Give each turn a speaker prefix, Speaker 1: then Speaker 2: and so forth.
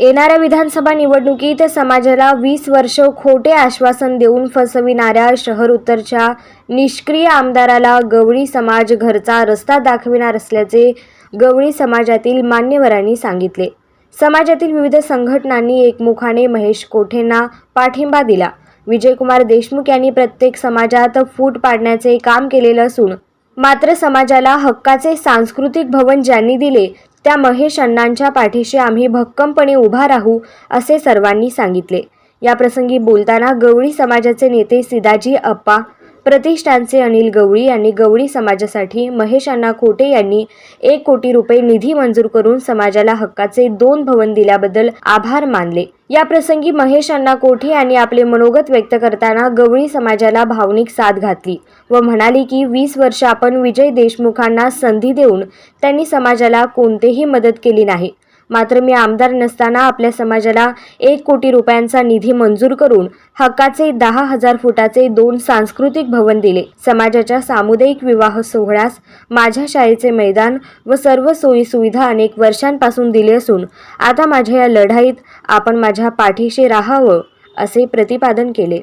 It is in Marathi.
Speaker 1: येणाऱ्या विधानसभा निवडणुकीत समाजाला वीस वर्ष खोटे आश्वासन देऊन फसविणाऱ्या शहर उत्तरच्या निष्क्रिय आमदाराला गवळी समाज घरचा रस्ता दाखविणार असल्याचे गवळी समाजातील मान्यवरांनी सांगितले. समाजातील विविध संघटनांनी एकमुखाने महेश कोठेंना पाठिंबा दिला. विजयकुमार देशमुख यांनी प्रत्येक समाजात फूट पाडण्याचे काम केलेलं असून मात्र समाजाला हक्काचे सांस्कृतिक भवन ज्यांनी दिले त्या महेश अण्णांच्या पाठीशी आम्ही भक्कमपणे उभा राहू असे सर्वांनी सांगितले. या प्रसंगी बोलताना गवळी समाजाचे नेते सिदाजी अप्पा प्रतिष्ठानचे अनिल गवळी यांनी गवळी समाजासाठी महेश अण्णा खोटे यांनी एक कोटी रुपये निधी मंजूर करून समाजाला हक्काचे दोन भवन दिल्याबद्दल आभार मानले. या प्रसंगी महेश अण्णा कोठे यांनी आपले मनोगत व्यक्त करताना गवळी समाजाला भावनिक साथ घातली व म्हणाली की वीस वर्ष आपण विजय देशमुखांना संधी देऊन त्यांनी समाजाला कोणतेही मदत केली नाही. मात्र मी आमदार नसताना आपल्या समाजाला एक कोटी रुपयांचा निधी मंजूर करून हक्काचे दहा हजार फुटाचे दोन सांस्कृतिक भवन दिले. समाजाच्या सामुदायिक विवाह सोहळ्यास माझ्या शाळेचे मैदान व सर्व सोयी सुविधा अनेक वर्षांपासून दिले असून आता माझ्या या लढाईत आपण माझ्या पाठीशी राहावं असे प्रतिपादन केले.